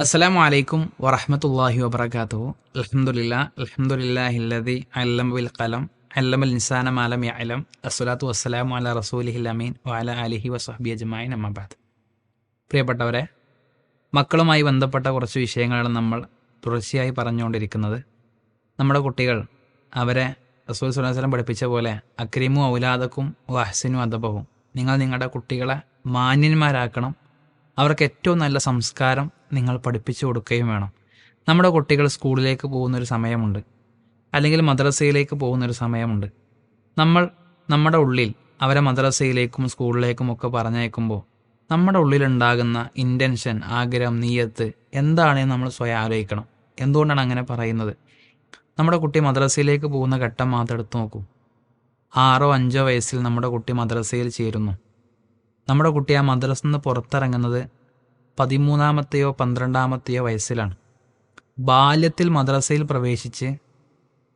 അസ്സലാമു അലൈക്കും വറഹമത്തല്ലാഹി വബർക്കാത്തു അലഹമുല്ല അലഹമുല്ലാഹില്ലതി അല്ലം ബിൽ കലം അല്ലമൽ നിസാന മാലം യഅലം അസ്സലാത്തു വസ്സലാമു അല റസൂലിഹിലമീൻ വാല അലഹി വസഹബി അജ്മായിൻ അമ്മബാദ് പ്രിയപ്പെട്ടവരെ മക്കളുമായി ബന്ധപ്പെട്ട കുറച്ച് വിഷയങ്ങളാണ് നമ്മൾ തുടർച്ചയായി പറഞ്ഞുകൊണ്ടിരിക്കുന്നത്. നമ്മുടെ കുട്ടികൾ അവരെ റസൂൽ സുലഹസ്ലം പഠിപ്പിച്ച പോലെ അക്രീമു ഔലാദക്കും വഹസിനു അദബവും. നിങ്ങൾ നിങ്ങളുടെ കുട്ടികളെ മാന്യന്മാരാക്കണം അവർക്ക് ഏറ്റവും നല്ല സംസ്കാരം നിങ്ങൾ പഠിപ്പിച്ചു കൊടുക്കുകയും വേണം. നമ്മുടെ കുട്ടികൾ സ്കൂളിലേക്ക് പോകുന്നൊരു സമയമുണ്ട്. അല്ലെങ്കിൽ മദ്രസയിലേക്ക് പോകുന്നൊരു സമയമുണ്ട്. നമ്മൾ നമ്മുടെ ഉള്ളിൽ അവരെ മദ്രസയിലേക്കും സ്കൂളിലേക്കും ഒക്കെ പറഞ്ഞയക്കുമ്പോൾ നമ്മുടെ ഉള്ളിലുണ്ടാകുന്ന ഇന്റൻഷൻ ആഗ്രഹം നീയത്ത് എന്താണെന്ന് നമ്മൾ സ്വയം ആലോചിക്കണം. എന്തുകൊണ്ടാണ് അങ്ങനെ പറയുന്നത്? നമ്മുടെ കുട്ടി മദ്രസയിലേക്ക് പോകുന്ന ഘട്ടം മാത്രം എടുത്തു നോക്കൂ. ആറോ അഞ്ചോ വയസ്സിൽ നമ്മുടെ കുട്ടി മദ്രസയിൽ ചേരുന്നു. നമ്മുടെ കുട്ടി ആ മദ്രസ് നിന്ന് പുറത്തിറങ്ങുന്നത് പതിമൂന്നാമത്തെയോ പന്ത്രണ്ടാമത്തെയോ വയസ്സിലാണ്. ബാല്യത്തിൽ മദ്രസയിൽ പ്രവേശിച്ച്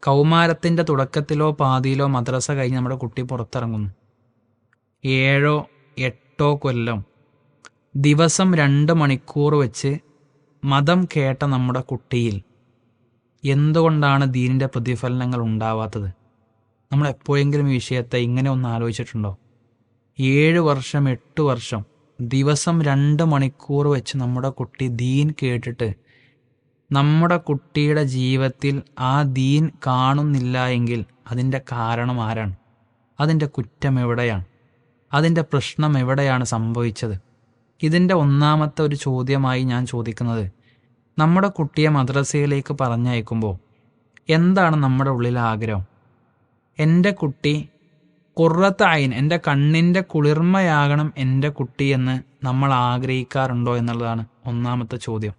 കൗമാരത്തിന്റെ തുടക്കത്തിലോ പാതിയിലോ മദ്രസ കഴിഞ്ഞ് നമ്മുടെ കുട്ടി പുറത്തിറങ്ങുന്നു. ഏഴോ എട്ടോ കൊല്ലം ദിവസം രണ്ട് മണിക്കൂർ വെച്ച് മതം കേട്ട നമ്മുടെ കുട്ടിയിൽ എന്തുകൊണ്ടാണ് ദീനിന്റെ പ്രതിഫലനങ്ങൾ ഉണ്ടാവാത്തത്? നമ്മൾ എപ്പോഴെങ്കിലും ഈ വിഷയത്തെ ഇങ്ങനെ ഒന്ന് ആലോചിച്ചിട്ടുണ്ടോ? ഏഴ് വർഷം എട്ട് വർഷം ദിവസം രണ്ട് മണിക്കൂർ വെച്ച് നമ്മുടെ കുട്ടി ദീൻ കേട്ടിട്ട് നമ്മുടെ കുട്ടിയുടെ ജീവിതത്തിൽ ആ ദീൻ കാണുന്നില്ല എങ്കിൽ അതിന്റെ കാരണം ആരാണ്? അതിന്റെ കുറ്റം എവിടെയാണ്? അതിന്റെ പ്രശ്നം എവിടെയാണ് സംഭവിച്ചത്? ഇതിന്റെ ഒന്നാമത്തെ ഒരു ചോദ്യമായി ഞാൻ ചോദിക്കുന്നത് നമ്മുടെ കുട്ടിയെ മദ്രസയിലേക്ക് പറഞ്ഞയക്കുമ്പോൾ എന്താണ് നമ്മുടെ ഉള്ളിലെ ആഗ്രഹം? എന്റെ കുട്ടി കുറത്ത അയിൻ എന്റെ കണ്ണിന്റെ കുളിർമയാകണം എന്റെ കുട്ടിയെന്ന് നമ്മൾ ആഗ്രഹിക്കാറുണ്ടോ എന്നുള്ളതാണ് ഒന്നാമത്തെ ചോദ്യം.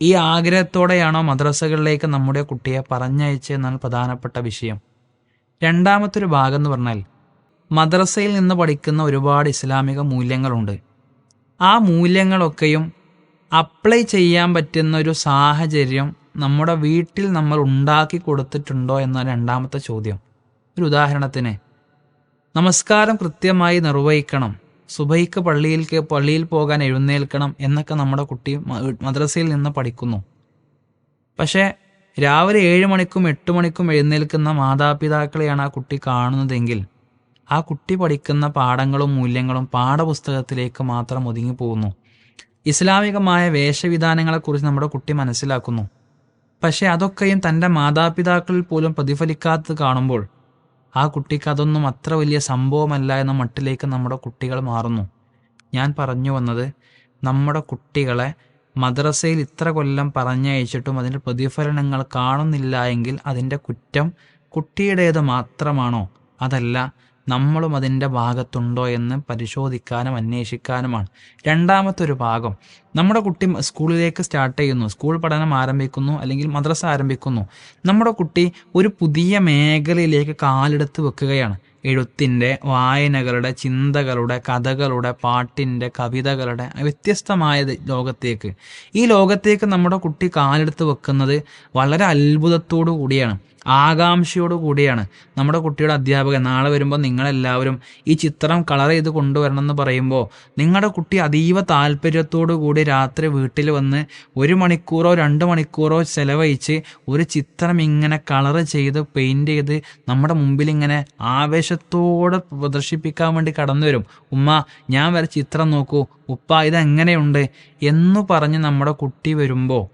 ഈ ആഗ്രഹത്തോടെയാണോ മദ്രസകളിലേക്ക് നമ്മുടെ കുട്ടിയെ പറഞ്ഞയച്ചതെന്നാണ് പ്രധാനപ്പെട്ട വിഷയം. രണ്ടാമത്തൊരു ഭാഗം എന്ന് പറഞ്ഞാൽ മദ്രസയിൽ നിന്ന് പഠിക്കുന്ന ഒരുപാട് ഇസ്ലാമിക മൂല്യങ്ങളുണ്ട്. ആ മൂല്യങ്ങളൊക്കെയും അപ്ലൈ ചെയ്യാൻ പറ്റുന്ന ഒരു സാഹചര്യം നമ്മുടെ വീട്ടിൽ നമ്മൾ ഉണ്ടാക്കി കൊടുത്തിട്ടുണ്ടോ എന്ന രണ്ടാമത്തെ ചോദ്യം. ഒരു ഉദാഹരണത്തിന് നമസ്കാരം കൃത്യമായി നിർവഹിക്കണം. സുബൈക്ക് പള്ളിയിൽ പള്ളിയിൽ പോകാൻ എഴുന്നേൽക്കണം എന്നൊക്കെ നമ്മുടെ കുട്ടി മദ്രസയിൽ നിന്ന് പഠിക്കുന്നു. പക്ഷേ രാവിലെ ഏഴ് മണിക്കും എട്ട് മണിക്കും എഴുന്നേൽക്കുന്ന മാതാപിതാക്കളെയാണ് ആ കുട്ടി കാണുന്നതെങ്കിൽ ആ കുട്ടി പഠിക്കുന്ന പാഠങ്ങളും മൂല്യങ്ങളും പാഠപുസ്തകത്തിലേക്ക് മാത്രം ഒതുങ്ങി പോകുന്നു. ഇസ്ലാമികമായ വേഷവിധാനങ്ങളെക്കുറിച്ച് നമ്മുടെ കുട്ടി മനസ്സിലാക്കുന്നു. പക്ഷേ അതൊക്കെയും തന്റെ മാതാപിതാക്കളിൽ പോലും പ്രതിഫലിക്കാത്തത് കാണുമ്പോൾ ആ കുട്ടിക്ക് അതൊന്നും അത്ര വലിയ സംഭവമല്ല എന്ന മട്ടിലേക്ക് നമ്മുടെ കുട്ടികൾ മാറുന്നു. ഞാൻ പറഞ്ഞു വന്നത് നമ്മുടെ കുട്ടികളെ മദ്രസയിൽ ഇത്ര കൊല്ലം പറഞ്ഞയച്ചിട്ടും അതിന്റെ പ്രതിഫലനങ്ങൾ കാണുന്നില്ല എങ്കിൽ അതിന്റെ കുറ്റം കുട്ടിയുടേത് മാത്രമാണോ? അതല്ല നമ്മളും അതിന്റെ ഭാഗത്തുണ്ടോ എന്ന് പരിശോധിക്കാനും അന്വേഷിക്കാനുമാണ്. രണ്ടാമത്തെ ഒരു ഭാഗം. നമ്മുടെ കുട്ടി സ്കൂളിലേക്ക് സ്റ്റാർട്ട് ചെയ്യുന്നു. സ്കൂൾ പഠനം ആരംഭിക്കുന്നു അല്ലെങ്കിൽ മദ്രസ ആരംഭിക്കുന്നു. നമ്മുടെ കുട്ടി ഒരു പുതിയ മേഖലയിലേക്ക് കാലെടുത്ത് വെക്കുകയാണ്. എഴുത്തിന്റെ വായനകളുടെ ചിന്തകളുടെ കഥകളുടെ പാട്ടിന്റെ കവിതകളുടെ വ്യത്യസ്തമായ ലോകത്തേക്ക്. ഈ ലോകത്തേക്ക് നമ്മുടെ കുട്ടി കാലെടുത്ത് വെക്കുന്നത് വളരെ അത്ഭുതത്തോടു കൂടിയാണ്. ആകാംക്ഷയോട് കൂടിയാണ് നമ്മുടെ കുട്ടിയുടെ അധ്യാപകൻ നാളെ വരുമ്പോൾ നിങ്ങളെല്ലാവരും ഈ ചിത്രം കളർ ചെയ്ത് കൊണ്ടുവരണം എന്ന് പറയുമ്പോൾ നിങ്ങളുടെ കുട്ടി അതീവ താല്പര്യത്തോടു കൂടി രാത്രി വീട്ടിൽ വന്ന് ഒരു മണിക്കൂറോ രണ്ട് മണിക്കൂറോ ചെലവഴിച്ച് ഒരു ചിത്രം ഇങ്ങനെ കളർ ചെയ്ത് പെയിന്റ് ചെയ്ത് നമ്മുടെ മുമ്പിൽ ഇങ്ങനെ ആവേശത്തോടെ പ്രദർശിപ്പിക്കാൻ വേണ്ടി കടന്നു വരും ഉമ്മ ഞാൻ വരെ ചിത്രം നോക്കൂ. ഉപ്പ ഇതെങ്ങനെയുണ്ട്? എന്ന് പറഞ്ഞ് നമ്മുടെ കുട്ടി വരുമ്പോൾ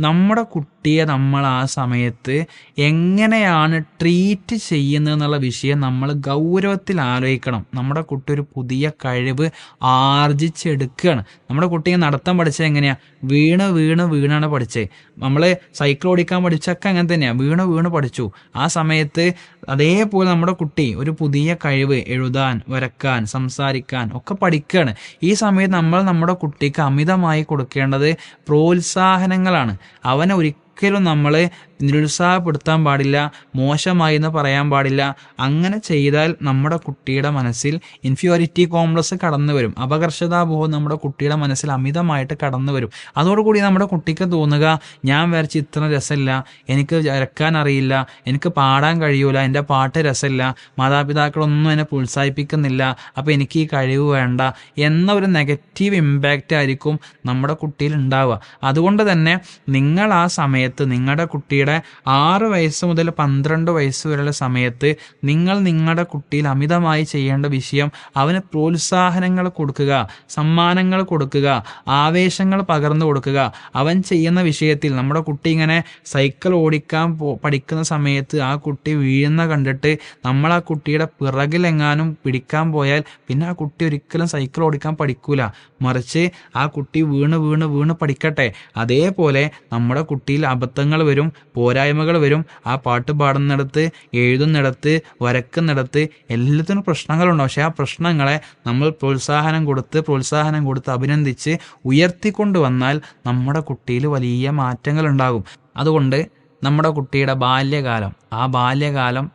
നമ്മുടെ കുട്ടിയെ നമ്മൾ ആ സമയത്ത് എങ്ങനെയാണ് ട്രീറ്റ് ചെയ്യുന്നത് എന്നുള്ള വിഷയം നമ്മൾ ഗൗരവത്തിൽ ആലോചിക്കണം. നമ്മുടെ കുട്ടി ഒരു പുതിയ കഴിവ് ആർജിച്ചെടുക്കുകയാണ്. നമ്മുടെ കുട്ടിയെ നടത്താൻ പഠിച്ചത് എങ്ങനെയാണ് വീണ് വീണ് വീണാണ് പഠിച്ചത്. നമ്മൾ സൈക്കിൾ ഓടിക്കാൻ പഠിച്ചൊക്കെ അങ്ങനെ തന്നെയാണ് വീണ് വീണ് പഠിച്ചു. ആ സമയത്ത് അതേപോലെ നമ്മുടെ കുട്ടി ഒരു പുതിയ കഴിവ് എഴുതാൻ വരക്കാൻ സംസാരിക്കാൻ ഒക്കെ പഠിക്കുകയാണ് ഈ സമയത്ത് നമ്മൾ നമ്മുടെ കുട്ടിക്ക് അമിതമായി കൊടുക്കേണ്ടത് പ്രോത്സാഹനങ്ങളാണ്. അവനെ ഒരിക്കലും നമ്മൾ നിരുത്സാഹപ്പെടുത്താൻ പാടില്ല മോശമായി എന്ന് പറയാൻ പാടില്ല. അങ്ങനെ ചെയ്താൽ നമ്മുടെ കുട്ടിയുടെ മനസ്സിൽ ഇൻഫ്യൂരിറ്റി കോംപ്ലക്സ് കടന്നു വരും. അപകർഷതാബോധം നമ്മുടെ കുട്ടിയുടെ മനസ്സിൽ അമിതമായിട്ട് കടന്നു വരും. അതോടുകൂടി നമ്മുടെ കുട്ടിക്ക് തോന്നുക ഞാൻ വരച്ച് ഇത്ര രസമില്ല എനിക്ക് വരക്കാൻ അറിയില്ല എനിക്ക് പാടാൻ കഴിയൂല എന്റെ പാട്ട് രസമില്ല മാതാപിതാക്കളൊന്നും എന്നെ പ്രോത്സാഹിപ്പിക്കുന്നില്ല അപ്പോൾ എനിക്ക് ഈ കഴിവ് വേണ്ട എന്ന ഒരു നെഗറ്റീവ് ഇമ്പാക്റ്റ് ആയിരിക്കും നമ്മുടെ കുട്ടിയിൽ ഉണ്ടാവുക. അതുകൊണ്ട് തന്നെ നിങ്ങൾ ആ സമയത്ത് നിങ്ങളുടെ കുട്ടിയുടെ ആറ് വയസ്സ് മുതൽ പന്ത്രണ്ട് വയസ്സ് വരെയുള്ള സമയത്ത് നിങ്ങൾ നിങ്ങളുടെ കുട്ടിയിൽ അമിതമായി ചെയ്യേണ്ട വിഷയം അവന് പ്രോത്സാഹനങ്ങൾ കൊടുക്കുക സമ്മാനങ്ങൾ കൊടുക്കുക ആവേശങ്ങൾ പകർന്നു കൊടുക്കുക. അവൻ ചെയ്യുന്ന വിഷയത്തിൽ നമ്മുടെ കുട്ടി ഇങ്ങനെ സൈക്കിൾ ഓടിക്കാൻ പഠിക്കുന്ന സമയത്ത് ആ കുട്ടി വീഴുന്ന കണ്ടിട്ട് നമ്മൾ ആ കുട്ടിയുടെ പിറകിലെങ്ങാനും പിടിക്കാൻ പോയാൽ പിന്നെ ആ കുട്ടി ഒരിക്കലും സൈക്കിൾ ഓടിക്കാൻ പഠിക്കൂല. മറിച്ച് ആ കുട്ടി വീണ് വീണ് വീണ് പഠിക്കട്ടെ. അതേപോലെ നമ്മുടെ കുട്ടിയിൽ അബദ്ധങ്ങൾ വരും പോരായ്മകൾ വരും. ആ പാട്ട് പാടുന്നിടത്ത് എഴുതുന്നിടത്ത് വരക്കുന്നിടത്ത് എല്ലാത്തിനും പ്രശ്നങ്ങളുണ്ടാവും പക്ഷേ ആ പ്രശ്നങ്ങളെ നമ്മൾ പ്രോത്സാഹനം കൊടുത്ത് പ്രോത്സാഹനം കൊടുത്ത് അഭിനന്ദിച്ച് ഉയർത്തിക്കൊണ്ട് വന്നാൽ നമ്മുടെ കുട്ടിയിൽ വലിയ മാറ്റങ്ങൾ ഉണ്ടാകും അതുകൊണ്ട് നമ്മുടെ കുട്ടിയുടെ ബാല്യകാലം ആ ബാല്യകാലം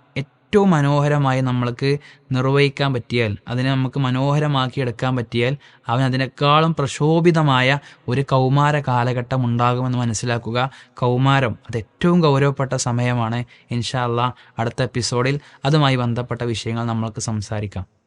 ഏറ്റവും മനോഹരമായി നമ്മൾക്ക് നിർവഹിക്കാൻ പറ്റിയാൽ അതിനെ നമുക്ക് മനോഹരമാക്കി എടുക്കാൻ പറ്റിയാൽ അവൻ അതിനേക്കാളും പ്രശോഭിതമായ ഒരു കൗമാര കാലഘട്ടം ഉണ്ടാകുമെന്ന് മനസ്സിലാക്കുക. കൗമാരം അത് ഏറ്റവും ഗൗരവപ്പെട്ട സമയമാണ്. ഇൻഷാല്ല അടുത്ത എപ്പിസോഡിൽ അതുമായി ബന്ധപ്പെട്ട വിഷയങ്ങൾ നമ്മൾക്ക് സംസാരിക്കാം.